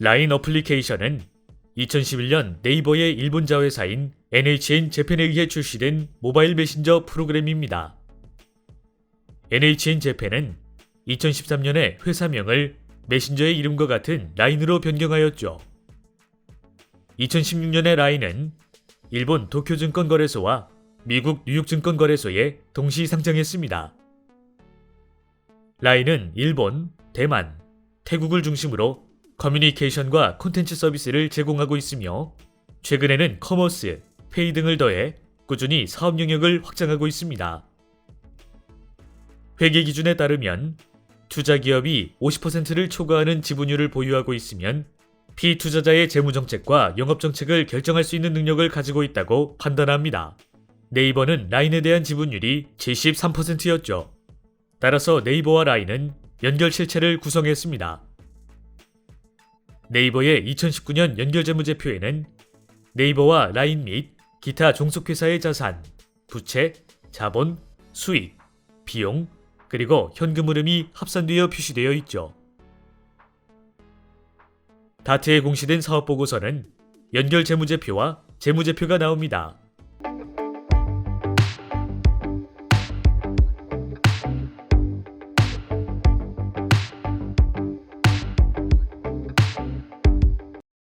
라인 어플리케이션은 2011년 네이버의 일본 자회사인 NHN 재팬에 의해 출시된 모바일 메신저 프로그램입니다. NHN 재팬은 2013년에 회사명을 메신저의 이름과 같은 라인으로 변경하였죠. 2016년에 라인은 일본 도쿄증권거래소와 미국 뉴욕증권거래소에 동시 상장했습니다. 라인은 일본, 대만, 태국을 중심으로 커뮤니케이션과 콘텐츠 서비스를 제공하고 있으며 최근에는 커머스, 페이 등을 더해 꾸준히 사업 영역을 확장하고 있습니다. 회계 기준에 따르면 투자 기업이 50%를 초과하는 지분율을 보유하고 있으면 피투자자의 재무 정책과 영업 정책을 결정할 수 있는 능력을 가지고 있다고 판단합니다. 네이버는 라인에 대한 지분율이 73%였죠. 따라서 네이버와 라인은 연결 실체를 구성했습니다. 네이버의 2019년 연결 재무제표에는 네이버와 라인 및 기타 종속회사의 자산, 부채, 자본, 수익, 비용, 그리고 현금 흐름이 합산되어 표시되어 있죠. 다트에 공시된 사업 보고서는 연결 재무제표와 재무제표가 나옵니다.